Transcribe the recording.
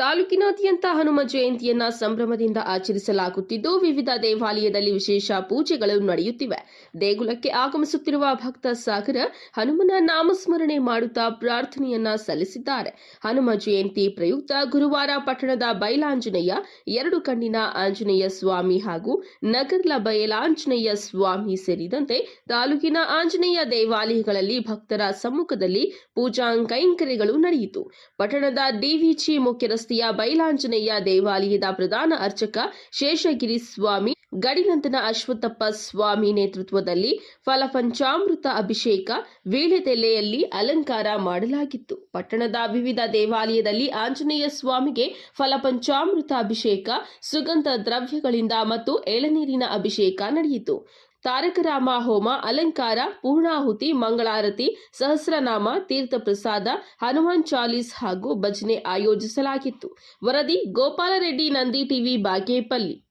ತಾಲೂಕಿನಾದ್ಯಂತ ಹನುಮ ಜಯಂತಿಯನ್ನ ಸಂಭ್ರಮದಿಂದ ಆಚರಿಸಲಾಗುತ್ತಿದ್ದು, ವಿವಿಧ ದೇವಾಲಯದಲ್ಲಿ ವಿಶೇಷ ಪೂಜೆಗಳು ನಡೆಯುತ್ತಿವೆ. ದೇಗುಲಕ್ಕೆ ಆಗಮಿಸುತ್ತಿರುವ ಭಕ್ತ ಸಾಗರ ಹನುಮನ ನಾಮಸ್ಮರಣೆ ಮಾಡುತ್ತಾ ಪ್ರಾರ್ಥನೆಯನ್ನ ಸಲ್ಲಿಸಿದ್ದಾರೆ. ಹನುಮ ಜಯಂತಿ ಪ್ರಯುಕ್ತ ಗುರುವಾರ ಪಟ್ಟಣದ ಬೈಲಾಂಜನೇಯ ಎರಡು ಕಣ್ಣಿನ ಆಂಜನೇಯ ಸ್ವಾಮಿ ಹಾಗೂ ನಗರ್ಲ ಬಯಲಾಂಜನೇಯ ಸ್ವಾಮಿ ಸೇರಿದಂತೆ ತಾಲೂಕಿನ ಆಂಜನೇಯ ದೇವಾಲಯಗಳಲ್ಲಿ ಭಕ್ತರ ಸಮ್ಮುಖದಲ್ಲಿ ಪೂಜಾ ಕೈಂಕರ್ಯಗಳು ನಡೆಯಿತು. ಪಟ್ಟಣದ ಡಿವಿಜಿ ಮುಖ್ಯ ರಸ್ತೆಯ ಬೈಲಾಂಜನೇಯ ದೇವಾಲಯದ ಪ್ರಧಾನ ಅರ್ಚಕ ಶೇಷಗಿರಿ ಸ್ವಾಮಿ, ಗಡಿನಂದನ ಅಶ್ವತ್ಥಪ್ಪ ಸ್ವಾಮಿ ನೇತೃತ್ವದಲ್ಲಿ ಫಲಪಂಚಾಮೃತ ಅಭಿಷೇಕ ವೀಳೆದೆಲೆಯಲ್ಲಿ ಅಲಂಕಾರ ಮಾಡಲಾಗಿತ್ತು. ಪಟ್ಟಣದ ವಿವಿಧ ದೇವಾಲಯದಲ್ಲಿ ಆಂಜನೇಯ ಸ್ವಾಮಿಗೆ ಫಲಪಂಚಾಮೃತ ಅಭಿಷೇಕ, ಸುಗಂಧ ದ್ರವ್ಯಗಳಿಂದ ಮತ್ತು ಎಳನೀರಿನ ಅಭಿಷೇಕ ನಡೆಯಿತು. ತಾರಕರಾಮ ಹೋಮ, ಅಲಂಕಾರ, ಪೂರ್ಣಾಹುತಿ, ಮಂಗಳಾರತಿ, ಸಹಸ್ರನಾಮ ತೀರ್ಥ ಪ್ರಸಾದ ಹನುಮಾನ್ ಚಾಲೀಸ್ ಹಾಗೂ ಭಜನೆ ಆಯೋಜಿಸಲಾಗಿತ್ತು. ವರದಿ ಗೋಪಾಲರೆಡ್ಡಿ ನಂದಿ ಟಿವಿ, ಬಾಗೇಪಲ್ಲಿ.